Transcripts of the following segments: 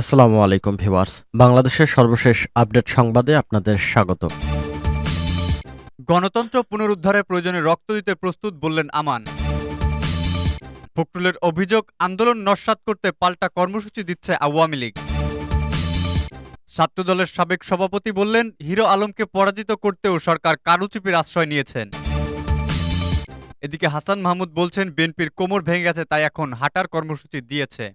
আসসালামু আলাইকুম ভিউয়ার্স। বাংলাদেশের সর্বশেষ আপডেট সংবাদে আপনাদের স্বাগত। গণতন্ত্র পুনরুদ্ধারের প্রয়োজনে রক্ত দিতে প্রস্তুত বললেন আমান। ফখরুলের অভিযোগ, আন্দোলন নস্যাৎ করতে পাল্টা কর্মসূচি দিচ্ছে আওয়ামী লীগ। ছাত্রদলের সাবেক সভাপতি বললেন, হিরো আলমকে পরাজিত করতেও সরকার কারুচিপির আশ্রয় নিয়েছেন। এদিকে হাসান মাহমুদ বলছেন, বিএনপির কোমর ভেঙে গেছে, তাই এখন হাঁটার কর্মসূচি দিয়েছে।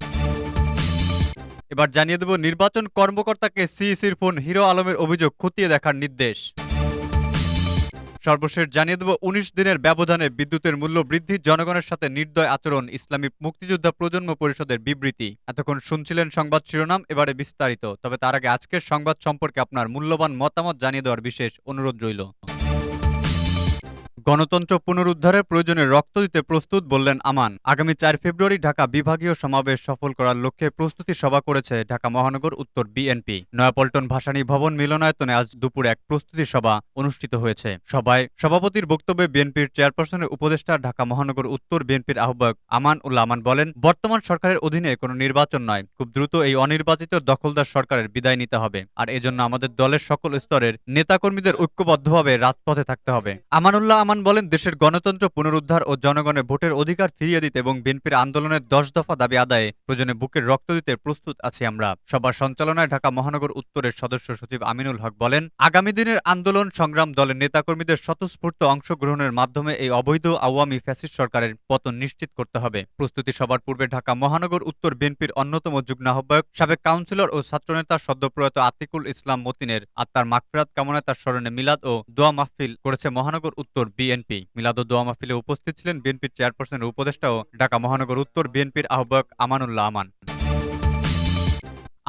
এবার জানিয়ে দেব, নির্বাচন কর্মকর্তাকে সিইসির ফোন হিরো আলমের অভিযোগ খতিয়ে দেখার নির্দেশ। সর্বশেষ জানিয়ে দেব, উনিশ দিনের ব্যবধানে বিদ্যুতের মূল্য বৃদ্ধি, জনগণের সাথে নির্দয় আচরণ, ইসলামী মুক্তিযোদ্ধা প্রজন্ম পরিষদের বিবৃতি। এতক্ষণ শুনছিলেন সংবাদ শিরোনাম, এবারে বিস্তারিত। তবে তার আগে আজকের সংবাদ সম্পর্কে আপনার মূল্যবান মতামত জানিয়ে দেওয়ার বিশেষ অনুরোধ রইল। গণতন্ত্র পুনরুদ্ধারের প্রয়োজনে রক্ত দিতে প্রস্তুত বললেন আমান। আগামী চার ফেব্রুয়ারি ঢাকা বিভাগীয় সমাবেশ সফল করার লক্ষ্যে প্রস্তুতি সভা করেছে ঢাকা মহানগর উত্তর বিএনপি। নয়াপল্টন ভাসানী ভবন মিলনায়তনে আজ দুপুরে এক প্রস্তুতি সভা অনুষ্ঠিত হয়েছে। সভায় সভাপতির বক্তব্যে বিএনপির চেয়ারপারসনের উপদেষ্টা ঢাকা মহানগর উত্তর বিএনপির আহ্বায়ক আমান উল্লাহ আমান বলেন, বর্তমান সরকারের অধীনে কোনো নির্বাচন নয়। খুব দ্রুত এই অনির্বাচিত দখলদার সরকারের বিদায় নিতে হবে। আর এজন্য আমাদের দলের সকল স্তরের নেতাকর্মীদের ঐক্যবদ্ধভাবে রাজপথে থাকতে হবে। আমানুল্লাহ আমান বলেন, দেশের গণতন্ত্র পুনরুদ্ধার ও জনগণের ভোটের অধিকার ফিরিয়ে দিতে এবং বিএনপির আন্দোলনের দশ দফা দাবি আদায়ে প্রয়োজনে বুকের রক্ত দিতে প্রস্তুত আছি আমরা। সবার সঞ্চালনায় ঢাকা মহানগর উত্তরের সদস্য সচিব আমিনুল হক বলেন, আগামী দিনের আন্দোলন সংগ্রাম দলের নেতাকর্মীদের স্বতঃস্ফূর্ত অংশগ্রহণের মাধ্যমে এই অবৈধ আওয়ামী ফ্যাসিস্ট সরকারের পতন নিশ্চিত করতে হবে। প্রস্তুতি সবার পূর্বে ঢাকা মহানগর উত্তর বিএনপির অন্যতম যুগ্ম আহ্বায়ক, সাবেক কাউন্সিলর ও ছাত্রনেতা সদ্যপ্রয়াত আতিকুল ইসলাম মতিনের আত্মার মাগফিরাত কামনায় তার স্মরণে মিলাদ ও দোয়া মাহফিল করেছে মহানগর উত্তর বিএনপি। মিলাদ ও দোয়া মাহফিলে উপস্থিত ছিলেন বিএনপির চেয়ারপারসনের উপদেষ্টা ও ঢাকা মহানগর উত্তর বিএনপির আহ্বায়ক আমানুল্লাহ আমান।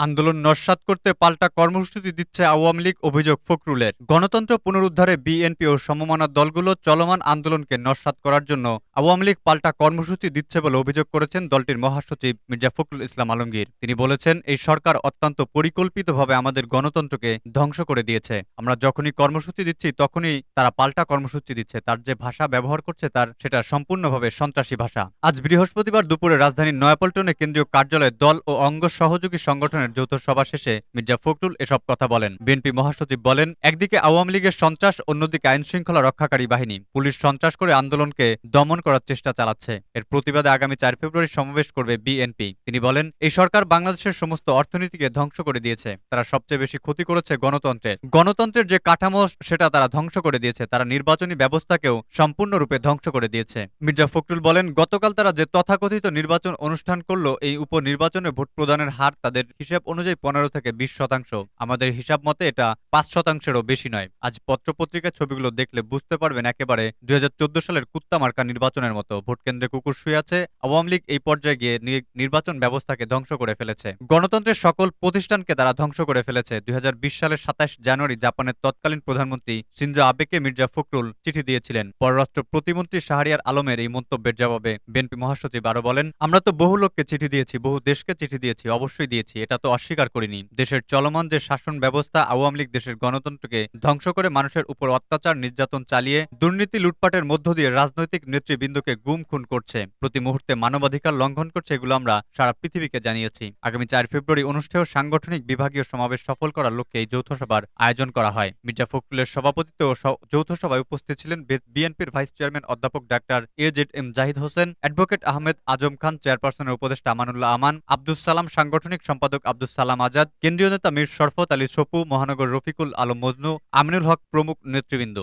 আন্দোলন নস্যাৎ করতে পাল্টা কর্মসূচি দিচ্ছে আওয়ামী লীগ অভিযোগ ফখরুলের। গণতন্ত্র পুনরুদ্ধারে বিএনপি ও সমমানা দলগুলো চলমান আন্দোলনকে নস্যাৎ করার জন্য আওয়ামী লীগ পাল্টা কর্মসূচি দিচ্ছে বলে অভিযোগ করেছেন দলটির মহাসচিব মির্জা ফখরুল ইসলাম আলমগীর। তিনি বলেছেন, এই সরকার অত্যন্ত পরিকল্পিতভাবে আমাদের গণতন্ত্রকে ধ্বংস করে দিয়েছে। আমরা যখনই কর্মসূচি দিচ্ছি, তখনই তারা পাল্টা কর্মসূচি দিচ্ছে। তার যে ভাষা ব্যবহার করছে, তার সেটা সম্পূর্ণভাবে সন্ত্রাসী ভাষা। আজ বৃহস্পতিবার দুপুরে রাজধানীর নয়াপল্টনে কেন্দ্রীয় কার্যালয়ে দল ও অঙ্গ সহযোগী সংগঠনের যৌথ সভা শেষে মির্জা ফখরুল এসব কথা বলেন। বিএনপি মহাসচিব বলেন, একদিকে আওয়ামী লীগের সন্ত্রাস, অন্যদিকে আইন শৃঙ্খলা রক্ষাকারী বাহিনী। পুলিশ সন্ত্রাস করে আন্দোলনকে দমন করার চেষ্টা চালাচ্ছে। এর প্রতিবাদে আগামী চার ফেব্রুয়ারি সমাবেশ করবে বিএনপি। তিনি বলেন, এই সরকার বাংলাদেশের সমস্ত অর্থনীতিকে ধ্বংস করে দিয়েছে। তারা সবচেয়ে বেশি ক্ষতি করেছে গণতন্ত্রের। গণতন্ত্রের যে কাঠামো, সেটা তারা ধ্বংস করে দিয়েছে। তারা নির্বাচনী ব্যবস্থাকেও সম্পূর্ণরূপে ধ্বংস করে দিয়েছে। মির্জা ফখরুল বলেন, গতকাল তারা যে তথাকথিত নির্বাচন অনুষ্ঠান করল, এই উপনির্বাচনে ভোট প্রদানের হার তাদের হিসেব অনুযায়ী পনেরো থেকে বিশ শতাংশ। আমাদের হিসাব মতে এটা পাঁচ শতাংশেরও বেশি নয়। আজ পত্রপত্রিকার ছবিগুলো দেখলে বুঝতে পারবেন একেবারে দুই সালের কুত্তা মার্কা নির্বাচনের মতো। ভোট কেন্দ্রে কুকুর শুয়ে আছে। আওয়ামী লীগ এই পর্যায়ে গিয়ে নির্বাচন ব্যবস্থাকে ধ্বংস করে ফেলেছে। গণতন্ত্রের সকল প্রতিষ্ঠানকে তারা ধ্বংস করে ফেলেছে। দুই সালের সাতাশ জানুয়ারি জাপানের তৎকালীন প্রধানমন্ত্রী সিনজো আবেকে মির্জা ফখরুল চিঠি দিয়েছিলেন। পররাষ্ট্র প্রতিমন্ত্রী শাহরিয়ার আলমের এই মন্তব্যের জবাবে বিএনপি মহাসচিব আরও বলেন, আমরা তো বহু লোককে চিঠি দিয়েছি, বহু দেশকে চিঠি দিয়েছি, অবশ্যই দিয়েছি। এটা অস্বীকার করিনি। দেশের চলমান যে শাসন ব্যবস্থা আওয়ামী লীগ দেশের গণতন্ত্রকে ধ্বংস করে মানুষের উপর অত্যাচার, নির্যাতন চালিয়ে দুর্নীতি, লুটপাটের মধ্য দিয়ে রাজনৈতিক নেতৃবৃন্দকে গুম খুন করছে। প্রতি মুহূর্তে মানবাধিকার লঙ্ঘন করছে এগুলো আমরা সারা পৃথিবীকে জানিয়েছি। আগামী চার ফেব্রুয়ারি অনুষ্ঠেয় সাংগঠনিক বিভাগীয় সমাবেশ সফল করার লক্ষ্যে এই যৌথ সভার আয়োজন করা হয়। মির্জা ফখরুলের সভাপতিত্বে ও যৌথ সভায় উপস্থিত ছিলেন বিএনপির ভাইস চেয়ারম্যান অধ্যাপক doctor A Z M Zahid Hossain, advocate Ahmed Azam Khan, চেয়ারপারসনের উপদেষ্টা আমানুল্লাহ আমান, আব্দুস সালাম সাংগঠনিক সম্পাদক আব্দুস সালাম আজাদ, কেন্দ্রীয় নেতা মীর শরফত আলী সপু, মহানগর রফিকুল আলম মজনু, আমিনুল হক প্রমুখ নেতৃবৃন্দ।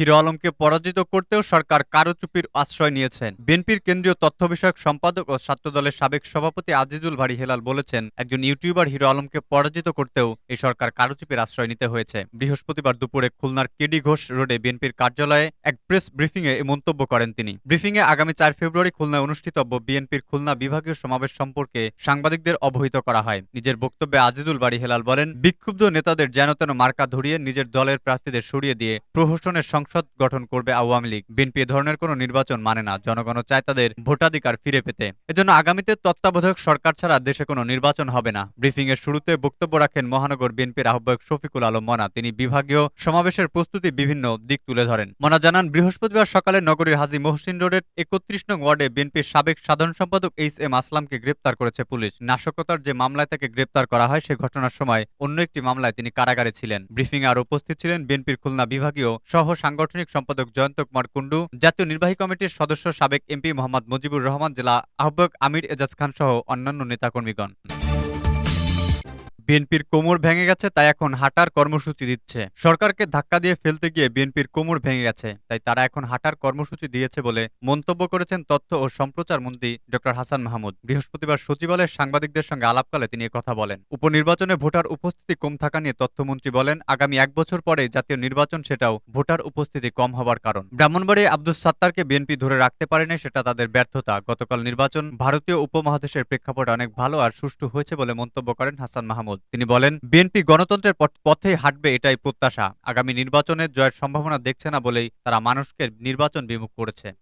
হিরো আলমকে পরাজিত করতেও সরকার কারুচুপির আশ্রয় নিয়েছেন। বিএনপির কেন্দ্রীয় তথ্য বিষয়ক সম্পাদক ও ছাত্রদলের সাবেক সভাপতি আজিজুল ভারি হেলাল বলেছেন, একজন ইউটিউবার হিরো আলমকে পরাজিত করতেও এই সরকার কারুচুপির আশ্রয় নিতে হয়েছে। বৃহস্পতিবার দুপুরে খুলনার কেডি ঘোষ রোডে বিএনপির কার্যালয়ে এক প্রেস ব্রিফিংয়ে এই মন্তব্য করেন তিনি। ব্রিফিংয়ে আগামী চার ফেব্রুয়ারি খুলনায় অনুষ্ঠিতব্য বিএনপির খুলনা বিভাগীয় সমাবেশ সম্পর্কে সাংবাদিকদের অবহিত করা হয়। নিজের বক্তব্যে আজিজুল বাড়ি হেলাল বলেন, বিক্ষুব্ধ নেতাদের যেন তেন মার্কা ধরিয়ে নিজের দলের প্রার্থীদের সরিয়ে দিয়ে প্রহসনের সংসদ সংসদ গঠন করবে আওয়ামী লীগ। বিএনপি ধরনের কোনো নির্বাচন মানে না। জনগণও চায় তাদের ভোটাধিকার ফিরে পেতে। এজন্য আগামীতে তত্ত্বাবধায়ক সরকার ছাড়া দেশে কোনো নির্বাচন হবে না। ব্রিফিং এর শুরুতে বক্তব্য রাখেন মহানগর বিএনপির আহ্বায়ক শফিকুল আলম মনা। তিনি বিভাগীয় সমাবেশের প্রস্তুতি বিভিন্ন দিক তুলে ধরেন। মনা জানান, বৃহস্পতিবার সকালে নগরীর হাজী মহসিন রোডের একত্রিশ নং ওয়ার্ডে বিএনপির সাবেক সাধারণ সম্পাদক এইচ এম আসলামকে গ্রেপ্তার করেছে পুলিশ। নাশকতার যে মামলায় তাকে গ্রেপ্তার করা হয়, সে ঘটনার সময় অন্য একটি মামলায় তিনি কারাগারে ছিলেন। ব্রিফিং আর উপস্থিত ছিলেন বিএনপির খুলনা বিভাগীয় সহ সাংগঠনিক সম্পাদক জয়ন্ত কুমার কুণ্ডু, জাতীয় নির্বাহী কমিটির সদস্য সাবেক এমপি মোহাম্মদ মুজিবুর রহমান, জেলা আহ্বায়ক আমির এজাজ খান সহ অন্যান্য নেতাকর্মীগণ। বিএনপির কোমর ভেঙে গেছে, তাই এখন হাঁটার কর্মসূচি দিচ্ছে। সরকারকে ধাক্কা দিয়ে ফেলতে গিয়ে বিএনপির কোমর ভেঙে গেছে, তাই তারা এখন হাঁটার কর্মসূচি দিয়েছে বলে মন্তব্য করেছেন তথ্য ও সম্প্রচার মন্ত্রী ড. হাসান মাহমুদ। বৃহস্পতিবার সচিবালয়ের সাংবাদিকদের সঙ্গে আলাপকালে তিনি কথা বলেন। উপনির্বাচনে ভোটার উপস্থিতি কম থাকা নিয়ে তথ্যমন্ত্রী বলেন, আগামী এক বছর পরে জাতীয় নির্বাচন সেটাও ভোটার উপস্থিতি কম হবার কারণ। ব্রাহ্মণবাড়ি আব্দুস সাত্তারকে বিএনপি ধরে রাখতে পারেনি সেটা তাদের ব্যর্থতা। গতকাল নির্বাচন ভারতীয় উপমহাদেশের প্রেক্ষাপটে অনেক ভালো আর সুষ্ঠু হয়েছে বলে মন্তব্য করেন হাসান মাহমুদ। তিনি বলেন, বিএনপি গণতন্ত্রের পথ- পথেই হাঁটবে এটাই প্রত্যাশা। আগামী নির্বাচনের জয়ের সম্ভাবনা দেখছে না বলেই তারা মানুষকে নির্বাচন বিমুখ করেছে।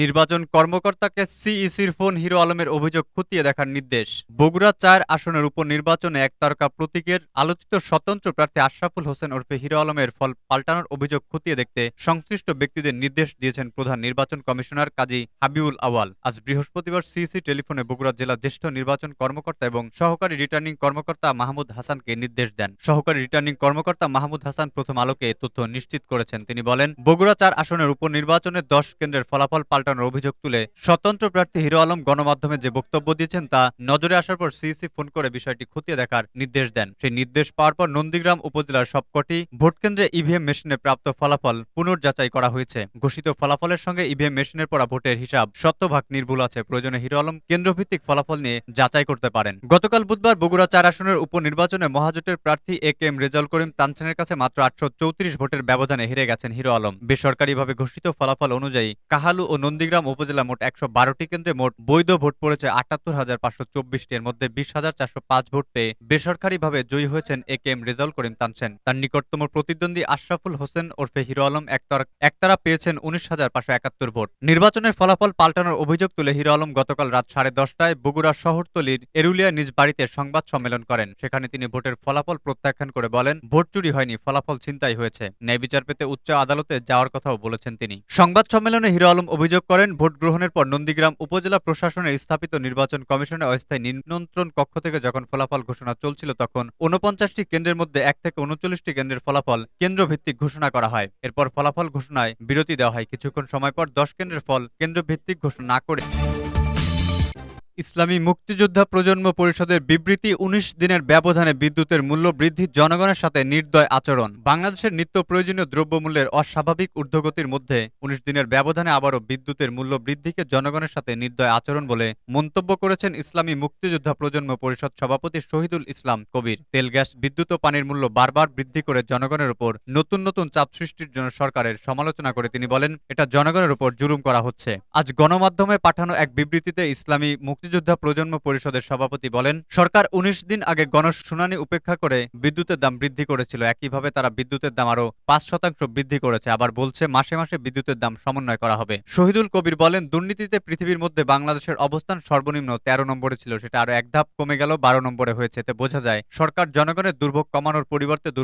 নির্বাচন কর্মকর্তাকে সিইসির ফোন হিরো আলমের অভিযোগ খতিয়ে দেখার নির্দেশ। বগুড়া চার আসনের উপনির্বাচনে একতারকা প্রতীকের আলোচিত স্বতন্ত্র প্রার্থী আশরাফুল হোসেন ওরফে হিরো আলমের ফল পাল্টানোর অভিযোগ খতিয়ে দেখতে সংশ্লিষ্ট ব্যক্তিদের নির্দেশ দিয়েছেন প্রধান নির্বাচন কমিশনার কাজী হাবিবুল আওয়াল আজ বৃহস্পতিবার সিইসি টেলিফোনে বগুড়া জেলা জ্যেষ্ঠ নির্বাচন কর্মকর্তা এবং সহকারী রিটার্নিং কর্মকর্তা মাহমুদ হাসানকে নির্দেশ দেন। সহকারী রিটার্নিং কর্মকর্তা মাহমুদ হাসান প্রথম আলোকে তথ্য নিশ্চিত করেছেন। তিনি বলেন, বগুড়া চার আসনের উপনির্বাচনে দশ কেন্দ্রের ফলাফল পাল্টানোর অভিযোগ তুলে স্বতন্ত্র প্রার্থী হিরো আলম গণমাধ্যমে যে বক্তব্য দিয়েছেন তা নজরে আসার পর সিইসি ফোন করে বিষয়টি খতিয়ে দেখার নির্দেশ দেন। সেই নির্দেশ পাওয়ার পর নন্দীগ্রাম উপজেলার সবকটি ভোটকেন্দ্রে ইভিএম মেশিনে প্রাপ্ত ফলাফল পুনর্যাচাই করা হয়েছে। ঘোষিত ফলাফলের সঙ্গে ইভিএম মেশিনের পড়া ভোটের হিসাব শতভাগ নির্ভুল আছে। প্রয়োজনে হিরো আলম কেন্দ্রভিত্তিক ফলাফল নিয়ে যাচাই করতে পারেন। গতকাল বুধবার বগুড়া চার আসনের উপনির্বাচনে মহাজোটের প্রার্থী এ কে এম রেজাউল করিম তানসেনের কাছে মাত্র আটশো চৌত্রিশ ভোটের ব্যবধানে হেরে গেছেন হিরো আলম। বেসরকারিভাবে ঘোষিত ফলাফল অনুযায়ী কাহালু ও নন্দীগ্রাম উপজেলা মোট একশো বারোটি কেন্দ্রে মোট বৈধ ভোট পড়েছে আটাত্তর হাজার পাঁচশো চব্বিশটি এর মধ্যে বিশ হাজার চারশো পাঁচ ভোট পেয়ে বেসরকারিভাবে জয়ী হয়েছেন A K M Rezaul Karim Tansen. তার নিকটতম প্রতিদ্বন্দ্বী আশরাফুল হোসেন ওরফে হিরো আলম একতারা পেয়েছেন উনিশ হাজার পাঁচশো একাত্তর ভোট। নির্বাচনের ফলাফল পাল্টানোর অভিযোগ তুলে হিরো আলম গতকাল রাত সাড়ে দশটায় বগুড়া শহরতলির এরুলিয়া নিজ বাড়িতে সংবাদ সম্মেলন করেন। সেখানে তিনি ভোটের ফলাফল প্রত্যাখ্যান করে বলেন, ভোট চুরি হয়নি, ফলাফল ছিনতাই হয়েছে। ন্যায় বিচার পেতে উচ্চ আদালতে যাওয়ার কথাও বলেছেন তিনি। সংবাদ সম্মেলনে হিরো আলম অভিযোগ করেন ভোট গ্রহণের পর নন্দীগ্রাম উপজেলা প্রশাসনে স্থাপিত নির্বাচন কমিশনের অস্থায়ী নিয়ন্ত্রণ কক্ষ থেকে যখন ফলাফল ঘোষণা চলছিল তখন উনপঞ্চাশটি কেন্দ্রের মধ্যে এক থেকে উনচল্লিশটি কেন্দ্রের ফলাফল কেন্দ্র ভিত্তিক ঘোষণা করা হয়। এরপর ফলাফল ঘোষণায় বিরতি দেওয়া হয়। কিছুক্ষণ সময় পর দশ কেন্দ্রের ফল কেন্দ্র ভিত্তিক ঘোষণা না করে ইসলামী মুক্তিযোদ্ধা প্রজন্ম পরিষদের বিবৃতি উনিশ দিনের ব্যবধানে বিদ্যুতের মূল্য বৃদ্ধি জনগণের সাথে নির্দয় আচরণ। বাংলাদেশের নিত্য প্রয়োজনীয় দ্রব্যমূল্যের অস্বাভাবিক ঊর্ধ্বগতির মধ্যে উনিশ দিনের ব্যবধানে আবারও বিদ্যুতের মূল্য বৃদ্ধিকে জনগণের সাথে নির্দয় আচরণ বলে মন্তব্য করেছেন ইসলামী মুক্তিযোদ্ধা প্রজন্ম পরিষদ সভাপতি শহীদুল ইসলাম কবির। তেল, গ্যাস, বিদ্যুৎ ও পানির মূল্য বারবার বৃদ্ধি করে জনগণের উপর নতুন নতুন চাপ সৃষ্টির জন্য সরকারের সমালোচনা করে তিনি বলেন, এটা জনগণের উপর জুলুম করা হচ্ছে। আজ গণমাধ্যমে পাঠানো এক বিবৃতিতে ইসলামী মুক্তিযোদ্ধা প্রজন্ম পরিষদের সভাপতি বলেন, সরকার উনিশ দিন আগে গণশুনানি উপেক্ষা করে বিদ্যুতের দাম বৃদ্ধি করেছিল। একইভাবে তারা বিদ্যুতের দাম আরও পাঁচ শতাংশ বৃদ্ধি করেছে। আবার বলছে, মাসে মাসে বিদ্যুতের দাম সমন্বয় করা হবে। শহীদুল কবির বলেন, দুর্নীতিতে পৃথিবীর মধ্যে বাংলাদেশের অবস্থান সর্বনিম্ন তেরো নম্বরে ছিল। সেটা আরও এক ধাপ কমে গেল, বারো নম্বরে হয়েছে। এতে বোঝা যায়, সরকার জনগণের দুর্ভোগ কমানোর পরিবর্তে দুর্ভোগ